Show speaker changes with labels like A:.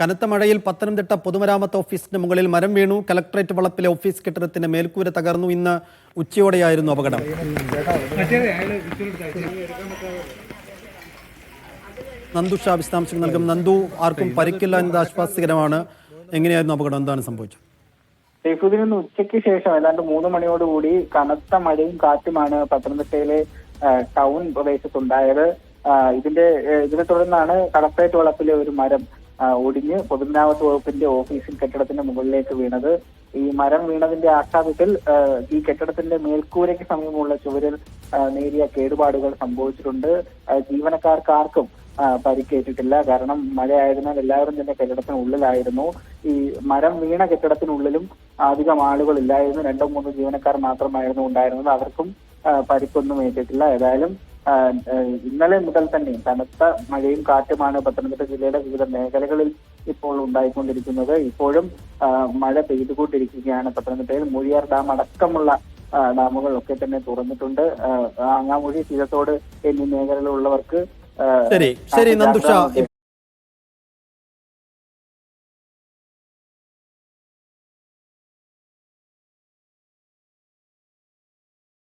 A: കനത്ത മഴയിൽ പത്തനംതിട്ട പൊതുമരാമത്ത് ഓഫീസിന് മുകളിൽ മരം വീണു. കലക്ടറേറ്റ് വളപ്പിലെ ഓഫീസ് കെട്ടിടത്തിന്റെ മേൽക്കൂര തകർന്നു. ഇന്ന് ഉച്ചയോടെയായിരുന്നു അപകടം. നന്ദു ഷാ വിശദാംശങ്ങൾ നൽകും. നന്ദു ആർക്കും പരിക്കില്ല എന്നത് ആശ്വാസകരമാണ് എങ്ങനെയായിരുന്നു അപകടം? എന്താണ് സംഭവിച്ചത്?
B: സൈഫുദ്ദീൻ ഇന്ന് ഉച്ചയ്ക്ക് ശേഷം ഏതാണ്ട് മൂന്ന് മണിയോടുകൂടി കനത്ത മഴയും കാറ്റുമാണ് പത്തനംതിട്ടയിലെ ടൗൺ പ്രദേശത്തുണ്ടായത്. ഇതിന്റെ ഇതിനെ തുടർന്നാണ് കളക്ടറേറ്റ് വളപ്പിലെ ഒരു മരം ഒടിഞ്ഞ് പൊതുമരാമത്ത് വകുപ്പിന്റെ ഓഫീസിൽ കെട്ടിടത്തിന്റെ മുകളിലേക്ക് വീണത്. ഈ മരം വീണതിന്റെ ആഘാതത്തിൽ ഈ കെട്ടിടത്തിന്റെ മേൽക്കൂരയ്ക്ക് സമീപമുള്ള ചുവരിൽ നേരിയ കേടുപാടുകൾ സംഭവിച്ചിട്ടുണ്ട്. ജീവനക്കാർക്കാർക്കും പരിക്കേറ്റിട്ടില്ല. കാരണം മഴയായതിനാൽ എല്ലാവരും തന്നെ കെട്ടിടത്തിനുള്ളിലായിരുന്നു. ഈ മരം വീണ കെട്ടിടത്തിനുള്ളിലും അധികം ആളുകൾ ഇല്ലായിരുന്നു രണ്ടോ മൂന്നോ ജീവനക്കാർ മാത്രമായിരുന്നു ഉണ്ടായിരുന്നത്. അവർക്കും പരിക്കൊന്നും ഏറ്റിട്ടില്ല. ഏതായാലും ഇന്നലെ മുതൽ തന്നെ കനത്ത മഴയും കാറ്റുമാണ് പത്തനംതിട്ട ജില്ലയുടെ വിവിധ മേഖലകളിൽ ഇപ്പോൾ ഉണ്ടായിക്കൊണ്ടിരിക്കുന്നത്. ഇപ്പോഴും മഴ പെയ്തുകൊണ്ടിരിക്കുകയാണ് പത്തനംതിട്ടയിൽ. മൂഴിയാർ ഡാം അടക്കമുള്ള ഡാമുകളൊക്കെ തന്നെ തുറന്നിട്ടുണ്ട്. ആങ്ങാമൂഴി തീരത്തോട് എന്നീ മേഖലയിലുള്ളവർക്ക് ആ,
A: ശരി ശരി നന്ദുഷ